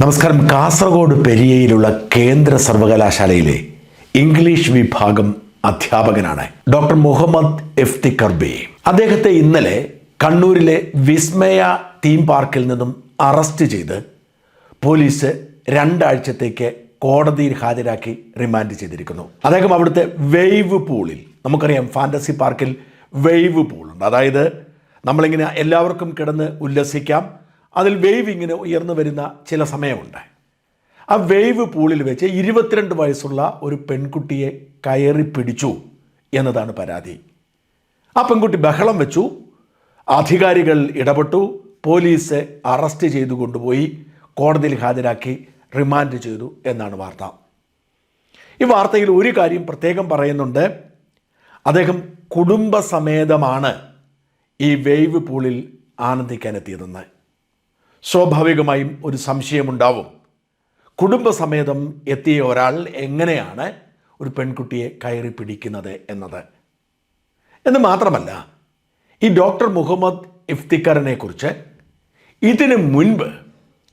നമസ്കാരം. കാസർഗോഡ് പെരിയയിലുള്ള കേന്ദ്ര സർവകലാശാലയിലെ ഇംഗ്ലീഷ് വിഭാഗം അധ്യാപകനാണ് ഡോക്ടർ മുഹമ്മദ് എഫ്തി കർബി. അദ്ദേഹത്തെ ഇന്നലെ കണ്ണൂരിലെ വിസ്മയ തീം പാർക്കിൽ നിന്നും അറസ്റ്റ് ചെയ്ത് പോലീസ് രണ്ടാഴ്ചത്തേക്ക് കോടതിയിൽ ഹാജരാക്കി റിമാൻഡ് ചെയ്തിരിക്കുന്നു. അദ്ദേഹം അവിടുത്തെ വെയ്വ് പൂളിൽ നമുക്കറിയാം ഫാന്റസി പാർക്കിൽ വെയ്വ് പൂളുണ്ട്. അതായത് നമ്മളിങ്ങനെ എല്ലാവർക്കും കിടന്ന് ഉല്ലസിക്കാം അതിൽ വേവ് ഇങ്ങനെ ഉയർന്നു വരുന്ന ചില സമയമുണ്ട്. ആ വേവ് പൂളിൽ വെച്ച് ഇരുപത്തിരണ്ട് വയസ്സുള്ള ഒരു പെൺകുട്ടിയെ കയറി പിടിച്ചു എന്നതാണ് പരാതി. ആ പെൺകുട്ടി ബഹളം വെച്ചു. അധികാരികൾ ഇടപെട്ടു. പോലീസ് അറസ്റ്റ് ചെയ്തു കൊണ്ടുപോയി. കോടതിയിൽ ഹാജരാക്കി റിമാൻഡ് ചെയ്തു എന്നാണ് വാർത്ത. ഈ വാർത്തയിൽ ഒരു കാര്യം പ്രത്യേകം പറയുന്നുണ്ട്. അദ്ദേഹം കുടുംബസമേതമാണ് ഈ വേവ് പൂളിൽ ആനന്ദിക്കാനെത്തിയതെന്ന്. സ്വാഭാവികമായും ഒരു സംശയമുണ്ടാവും. കുടുംബസമേതം എത്തിയ ഒരാൾ എങ്ങനെയാണ് ഒരു പെൺകുട്ടിയെ കയറി പിടിക്കുന്നത് എന്നത്? എന്ന് മാത്രമല്ല ഈ ഡോക്ടർ മുഹമ്മദ് ഇഫ്തിക്കറിനെ കുറിച്ച് ഇതിനു മുൻപ്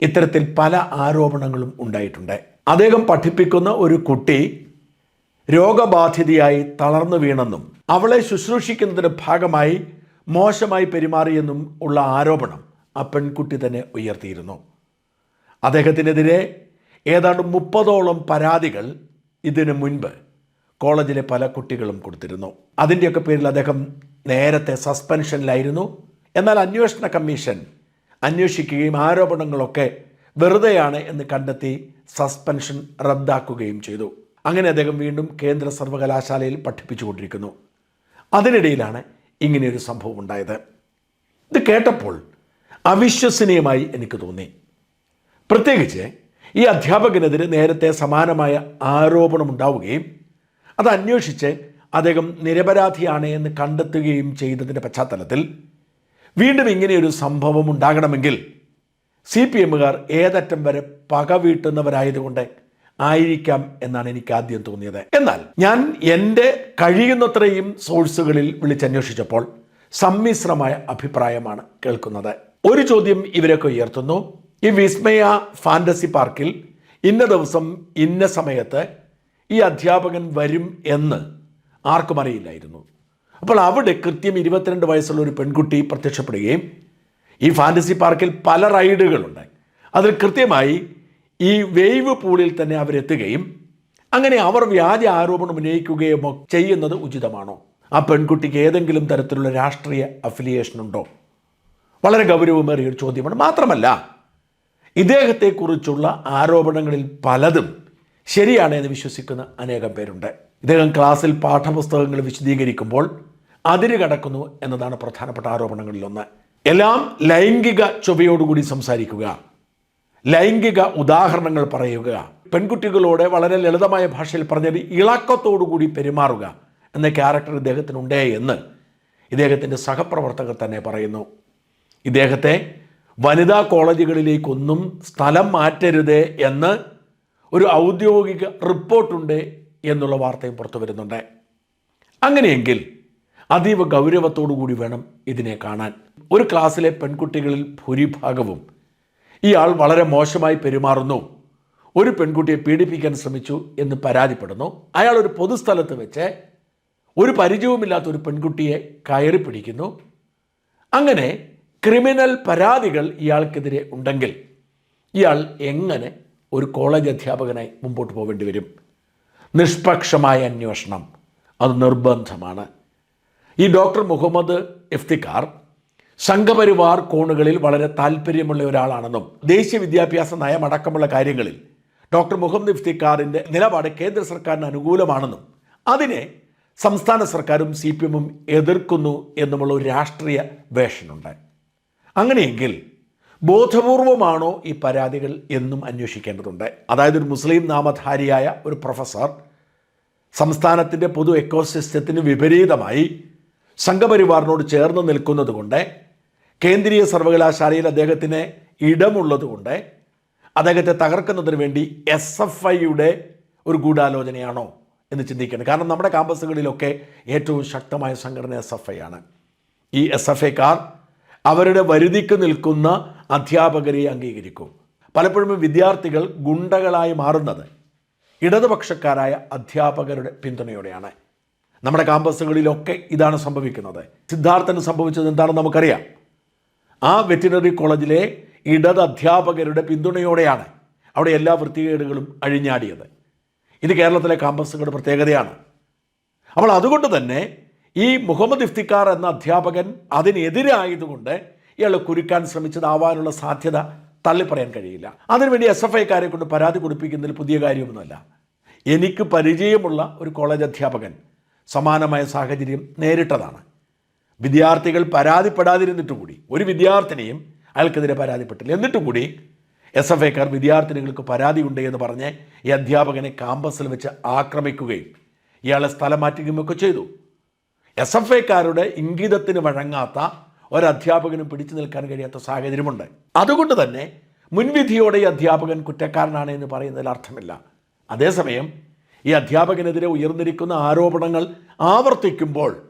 ഇത്തരത്തിൽ പല ആരോപണങ്ങളും ഉണ്ടായിട്ടുണ്ട്. അദ്ദേഹം പഠിപ്പിക്കുന്ന ഒരു കുട്ടി രോഗബാധിതയായി തളർന്നു വീണെന്നും അവളെ ശുശ്രൂഷിക്കുന്നതിന്റെ ഭാഗമായി മോശമായി പെരുമാറിയെന്നും ഉള്ള ആരോപണം ആ പെൺകുട്ടി തന്നെ ഉയർത്തിയിരുന്നു. അദ്ദേഹത്തിനെതിരെ ഏതാണ്ട് മുപ്പതോളം പരാതികൾ ഇതിനു മുൻപ് കോളേജിലെ പല കുട്ടികളും കൊടുത്തിരുന്നു. അതിന്റെയൊക്കെ പേരിൽ അദ്ദേഹം നേരത്തെ സസ്പെൻഷനിലായിരുന്നു. എന്നാൽ അന്വേഷണ കമ്മീഷൻ അന്വേഷിക്കുകയും ആരോപണങ്ങളൊക്കെ വെറുതെയാണ് എന്ന് കണ്ടെത്തി സസ്പെൻഷൻ റദ്ദാക്കുകയും ചെയ്തു. അങ്ങനെ അദ്ദേഹം വീണ്ടും കേന്ദ്ര സർവകലാശാലയിൽ പഠിപ്പിച്ചുകൊണ്ടിരിക്കുന്നു. അതിനിടയിലാണ് ഇങ്ങനെയൊരു സംഭവം ഉണ്ടായത് ഇത് കേട്ടപ്പോൾ അവിശ്വസനീയമായി എനിക്ക് തോന്നി. പ്രത്യേകിച്ച് ഈ അധ്യാപകനെതിരെ നേരത്തെ സമാനമായ ആരോപണം ഉണ്ടാവുകയും അത് അന്വേഷിച്ച് അദ്ദേഹം നിരപരാധിയാണ് എന്ന് കണ്ടെത്തുകയും ചെയ്തതിന്റെ പശ്ചാത്തലത്തിൽ വീണ്ടും ഇങ്ങനെയൊരു സംഭവം ഉണ്ടാകണമെങ്കിൽ സി പി എമ്മുകാർ ഏതറ്റം വരെ പക വീട്ടുന്നവരായതുകൊണ്ട് ആയിരിക്കാം എന്നാണ് എനിക്ക് ആദ്യം തോന്നിയത്. എന്നാൽ ഞാൻ എന്റെ കഴിയുന്നത്രയും സോഴ്സുകളിൽ വിളിച്ചന്വേഷിച്ചപ്പോൾ സമ്മിശ്രമായ അഭിപ്രായമാണ് കേൾക്കുന്നത്. ഒരു ചോദ്യം ഇവരൊക്കെ ഉയർത്തുന്നു. ഈ വിസ്മയ ഫാന്റസി പാർക്കിൽ ഇന്ന ദിവസം ഇന്ന സമയത്ത് ഈ അധ്യാപകൻ വരും എന്ന് ആർക്കും അറിയില്ലായിരുന്നു. അപ്പോൾ അവിടെ കൃത്യം ഇരുപത്തിരണ്ട് വയസ്സുള്ള ഒരു പെൺകുട്ടി പ്രത്യക്ഷപ്പെടുകയും ഈ ഫാന്റസി പാർക്കിൽ പല റൈഡുകളുണ്ട് അതിൽ കൃത്യമായി ഈ വേവ് പൂളിൽ തന്നെ അവരെത്തുകയും അങ്ങനെ അവർ വ്യാജ ആരോപണം ഉന്നയിക്കുകയും ചെയ്യുന്നത് ഉചിതമാണോ? ആ പെൺകുട്ടിക്ക് ഏതെങ്കിലും തരത്തിലുള്ള രാഷ്ട്രീയ അഫിലിയേഷൻ ഉണ്ടോ? വളരെ ഗൗരവമേറിയ ഒരു ചോദ്യമാണ്. മാത്രമല്ല ഇദ്ദേഹത്തെക്കുറിച്ചുള്ള ആരോപണങ്ങളിൽ പലതും ശരിയാണ് എന്ന് വിശ്വസിക്കുന്ന അനേകം പേരുണ്ട്. ഇദ്ദേഹം ക്ലാസ്സിൽ പാഠപുസ്തകങ്ങൾ വിശദീകരിക്കുമ്പോൾ അതിര് കടക്കുന്നു എന്നതാണ് പ്രധാനപ്പെട്ട ആരോപണങ്ങളിലൊന്ന്. എല്ലാം ലൈംഗിക ചൊവ്വയോടുകൂടി സംസാരിക്കുക ലൈംഗിക ഉദാഹരണങ്ങൾ പറയുക പെൺകുട്ടികളോട് വളരെ ലളിതമായ ഭാഷയിൽ പറഞ്ഞത് ഇളക്കത്തോടുകൂടി പെരുമാറുക എന്ന ക്യാരക്ടർ ഇദ്ദേഹത്തിനുണ്ടേ എന്ന് ഇദ്ദേഹത്തിന്റെ സഹപ്രവർത്തകർ തന്നെ പറയുന്നു. ഇദ്ദേഹത്തെ വനിതാ കോളേജുകളിലേക്കൊന്നും സ്ഥലം മാറ്റരുത് എന്ന് ഒരു ഔദ്യോഗിക റിപ്പോർട്ടുണ്ട് എന്നുള്ള വാർത്തയും പുറത്തു വരുന്നുണ്ട്. അങ്ങനെയെങ്കിൽ അതീവ ഗൗരവത്തോടു കൂടി വേണം ഇതിനെ കാണാൻ. ഒരു ക്ലാസ്സിലെ പെൺകുട്ടികളിൽ ഭൂരിഭാഗവും ഇയാൾ വളരെ മോശമായി പെരുമാറുന്നു. ഒരു പെൺകുട്ടിയെ പീഡിപ്പിക്കാൻ ശ്രമിച്ചു എന്ന് പരാതിപ്പെടുന്നു. അയാൾ ഒരു പൊതുസ്ഥലത്ത് വെച്ച് ഒരു പരിചയവുമില്ലാത്ത ഒരു പെൺകുട്ടിയെ കയറി പിടിക്കുന്നു. അങ്ങനെ ക്രിമിനൽ പരാതികൾ ഇയാൾക്കെതിരെ ഉണ്ടെങ്കിൽ ഇയാൾ എങ്ങനെ ഒരു കോളേജ് അധ്യാപകനായി മുമ്പോട്ട് പോകേണ്ടി വരും? നിഷ്പക്ഷമായ അന്വേഷണം അത് നിർബന്ധമാണ്. ഈ ഡോക്ടർ മുഹമ്മദ് ഇഫ്തിക്കാർ സംഘപരിവാർ കോണുകളിൽ വളരെ താല്പര്യമുള്ള ഒരാളാണെന്നും ദേശീയ വിദ്യാഭ്യാസ നയമടക്കമുള്ള കാര്യങ്ങളിൽ ഡോക്ടർ മുഹമ്മദ് ഇഫ്തിക്കാറിന്റെ നിലപാട് കേന്ദ്ര സർക്കാരിന് അനുകൂലമാണെന്നും അതിനെ സംസ്ഥാന സർക്കാരും സി പി എമ്മും എതിർക്കുന്നു എന്നുമുള്ള ഒരു രാഷ്ട്രീയ വേഷനുണ്ട്. അങ്ങനെയെങ്കിൽ ബോധപൂർവമാണോ ഈ പരാതികൾ എന്നും അന്വേഷിക്കേണ്ടതുണ്ട്. അതായത് ഒരു മുസ്ലിം നാമധാരിയായ ഒരു പ്രൊഫസർ സംസ്ഥാനത്തിന്റെ പൊതു എക്കോസിസ്റ്റത്തിന് വിപരീതമായി സംഘപരിവാറിനോട് ചേർന്ന് നിൽക്കുന്നതുകൊണ്ട് കേന്ദ്രീയ സർവകലാശാലയിൽ അദ്ദേഹത്തിന് ഇടമുള്ളതുകൊണ്ട് അദ്ദേഹത്തെ തകർക്കുന്നതിന് വേണ്ടി എസ് എഫ് ഐയുടെ ഒരു ഗൂഢാലോചനയാണോ എന്ന് ചിന്തിക്കണം കാരണം നമ്മുടെ ക്യാമ്പസുകളിലൊക്കെ ഏറ്റവും ശക്തമായ സംഘടന എസ് എഫ് ഐ ആണ്. ഈ എസ് എഫ് ഐക്കാർ അവരുടെ വരുതിക്ക് നിൽക്കുന്ന അധ്യാപകരെ അംഗീകരിക്കും. പലപ്പോഴും വിദ്യാർത്ഥികൾ ഗുണ്ടകളായി മാറുന്നത് ഇടതുപക്ഷക്കാരായ അധ്യാപകരുടെ പിന്തുണയോടെയാണ്. നമ്മുടെ കാമ്പസുകളിലൊക്കെ ഇതാണ് സംഭവിക്കുന്നത്. സിദ്ധാർത്ഥന് സംഭവിച്ചത് എന്താണെന്ന് നമുക്കറിയാം. ആ വെറ്റിനറി കോളേജിലെ ഇടത് അധ്യാപകരുടെ പിന്തുണയോടെയാണ് അവിടെ എല്ലാ വൃത്തികേടുകളും അഴിഞ്ഞാടിയത്. ഇത് കേരളത്തിലെ കാമ്പസുകളുടെ പ്രത്യേകതയാണ്. അപ്പോൾ അതുകൊണ്ട് തന്നെ ഈ മുഹമ്മദ് ഇഫ്തിക്കാർ എന്ന അധ്യാപകൻ അതിനെതിരായതുകൊണ്ട് ഇയാളെ കുരുക്കാൻ ശ്രമിച്ചതാവാനുള്ള സാധ്യത തള്ളിപ്പറയാൻ കഴിയില്ല. അതിനുവേണ്ടി എസ് എഫ് ഐക്കാരെ കൊണ്ട് പരാതി കൊടുപ്പിക്കുന്നതിൽ പുതിയ കാര്യമൊന്നുമല്ല. എനിക്ക് പരിചയമുള്ള ഒരു കോളേജ് അധ്യാപകൻ സമാനമായ സാഹചര്യം നേരിട്ടതാണ്. വിദ്യാർത്ഥികൾ പരാതിപ്പെടാതിരുന്നിട്ട് കൂടി ഒരു വിദ്യാർത്ഥിനിയും അയാൾക്കെതിരെ പരാതിപ്പെട്ടില്ല. എന്നിട്ടും കൂടി എസ് എഫ് ഐക്കാർ വിദ്യാർത്ഥിനികൾക്ക് പരാതിയുണ്ട് എന്ന് പറഞ്ഞ് ഈ അധ്യാപകനെ കാമ്പസിൽ വെച്ച് ആക്രമിക്കുകയും ഇയാളെ സ്ഥലം മാറ്റുകയും ഒക്കെ ചെയ്തു. എസ് എഫ് ഐക്കാരുടെ ഇംഗിതത്തിന് വഴങ്ങാത്ത ഒരധ്യാപകനും പിടിച്ചു നിൽക്കാൻ കഴിയാത്ത സാഹചര്യമുണ്ട്. അതുകൊണ്ട് തന്നെ മുൻവിധിയോടെ ഈ അധ്യാപകൻ കുറ്റക്കാരനാണ് എന്ന് പറയുന്നതിൽ അർത്ഥമില്ല. അതേസമയം ഈ അധ്യാപകനെതിരെ ഉയർന്നിരിക്കുന്ന ആരോപണങ്ങൾ ആവർത്തിക്കുമ്പോൾ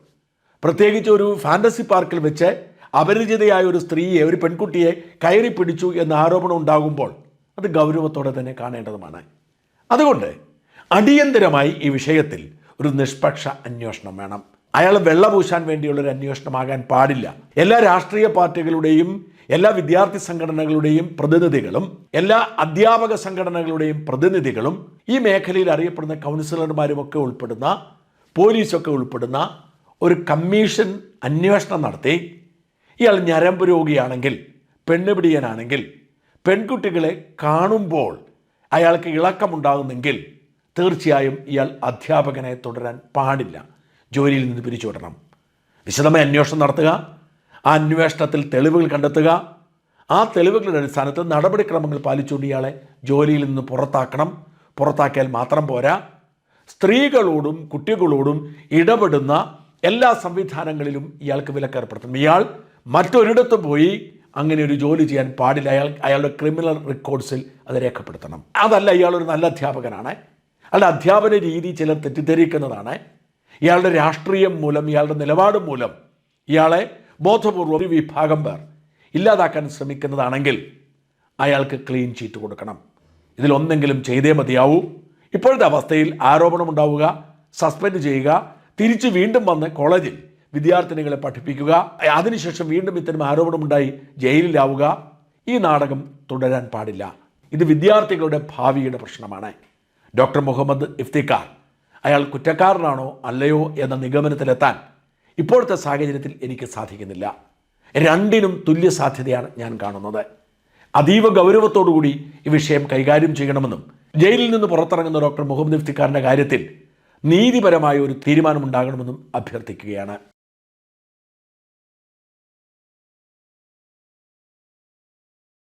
പ്രത്യേകിച്ച് ഒരു ഫാന്റസി പാർക്കിൽ വെച്ച് അപരിചിതയായ ഒരു സ്ത്രീയെ ഒരു പെൺകുട്ടിയെ കയറി പിടിച്ചു എന്ന ആരോപണം ഉണ്ടാകുമ്പോൾ അത് ഗൗരവത്തോടെ തന്നെ കാണേണ്ടതുമാണ്. അതുകൊണ്ട് അടിയന്തരമായി ഈ വിഷയത്തിൽ ഒരു നിഷ്പക്ഷ അന്വേഷണം വേണം. അയാൾ വെള്ളപൂശാൻ വേണ്ടിയുള്ള ഒരു അന്വേഷണമാകാൻ പാടില്ല. എല്ലാ രാഷ്ട്രീയ പാർട്ടികളുടെയും എല്ലാ വിദ്യാർത്ഥി സംഘടനകളുടെയും പ്രതിനിധികളും എല്ലാ അധ്യാപക സംഘടനകളുടെയും പ്രതിനിധികളും ഈ മേഖലയിൽ അറിയപ്പെടുന്ന കൗൺസിലർമാരുമൊക്കെ ഉൾപ്പെടുന്ന പോലീസൊക്കെ ഉൾപ്പെടുന്ന ഒരു കമ്മീഷൻ അന്വേഷണം നടത്തി. ഇയാൾ ഞരമ്പ് രോഗിയാണെങ്കിൽ പെണ്ണുപിടിയനാണെങ്കിൽ പെൺകുട്ടികളെ കാണുമ്പോൾ അയാൾക്ക് ഇളക്കമുണ്ടാകുന്നെങ്കിൽ തീർച്ചയായും ഇയാൾ അധ്യാപകനെ തുടരാൻ പാടില്ല. ജോലിയിൽ നിന്ന് പിരിച്ചുവിടണം. വിശദമായ അന്വേഷണം നടത്തുക. ആ അന്വേഷണത്തിൽ തെളിവുകൾ കണ്ടെത്തുക. ആ തെളിവുകളുടെ അടിസ്ഥാനത്തിൽ നടപടിക്രമങ്ങൾ പാലിച്ചുകൊണ്ട് ഇയാളെ ജോലിയിൽ നിന്ന് പുറത്താക്കണം. പുറത്താക്കിയാൽ മാത്രം പോരാ. സ്ത്രീകളോടും കുട്ടികളോടും ഇടപെടുന്ന എല്ലാ സംവിധാനങ്ങളിലും ഇയാൾക്ക് വിലക്കേർപ്പെടുത്തണം ഇയാൾ മറ്റൊരിടത്തും പോയി അങ്ങനെ ഒരു ജോലി ചെയ്യാൻ പാടില്ല. അയാൾ അയാളുടെ ക്രിമിനൽ റെക്കോർഡ്സിൽ അത് രേഖപ്പെടുത്തണം. അതല്ല ഇയാളൊരു നല്ല അധ്യാപകനാണ്. അല്ല അധ്യാപന രീതി ചിലർ തെറ്റിദ്ധരിക്കുന്നതാണ്. ഇയാളുടെ രാഷ്ട്രീയം മൂലം ഇയാളുടെ നിലപാട് മൂലം ഇയാളെ ബോധപൂർവം ഒരു വിഭാഗം പേർ ഇല്ലാതാക്കാൻ ശ്രമിക്കുന്നതാണെങ്കിൽ അയാൾക്ക് ക്ലീൻ ചീറ്റ് കൊടുക്കണം. ഇതിലൊന്നെങ്കിലും ചെയ്തേ മതിയാവൂ. ഇപ്പോഴത്തെ അവസ്ഥയിൽ ആരോപണം ഉണ്ടാവുക സസ്പെൻഡ് ചെയ്യുക തിരിച്ച് വീണ്ടും വന്ന് കോളേജിൽ വിദ്യാർത്ഥിനികളെ പഠിപ്പിക്കുക അതിനുശേഷം വീണ്ടും ഇത്തരം ആരോപണമുണ്ടായി ജയിലിലാവുക ഈ നാടകം തുടരാൻ പാടില്ല. ഇത് വിദ്യാർത്ഥികളുടെ ഭാവിയുടെ പ്രശ്നമാണ്. ഡോക്ടർ മുഹമ്മദ് ഇഫ്തിഖാർ അയാൾ കുറ്റക്കാരനാണോ അല്ലയോ എന്ന നിഗമനത്തിലെത്താൻ ഇപ്പോഴത്തെ സാഹചര്യത്തിൽ എനിക്ക് സാധിക്കുന്നില്ല. രണ്ടിനും തുല്യ സാധ്യതയാണ് ഞാൻ കാണുന്നത്. അതീവ ഗൗരവത്തോടുകൂടി ഈ വിഷയം കൈകാര്യം ചെയ്യണമെന്നും ജയിലിൽ നിന്ന് പുറത്തിറങ്ങുന്ന ഡോക്ടർ മുഹമ്മദ് ഇഫ്തിഖാറിന്റെ കാര്യത്തിൽ നീതിപരമായ ഒരു തീരുമാനമുണ്ടാകണമെന്നും അഭ്യർത്ഥിക്കുകയാണ്.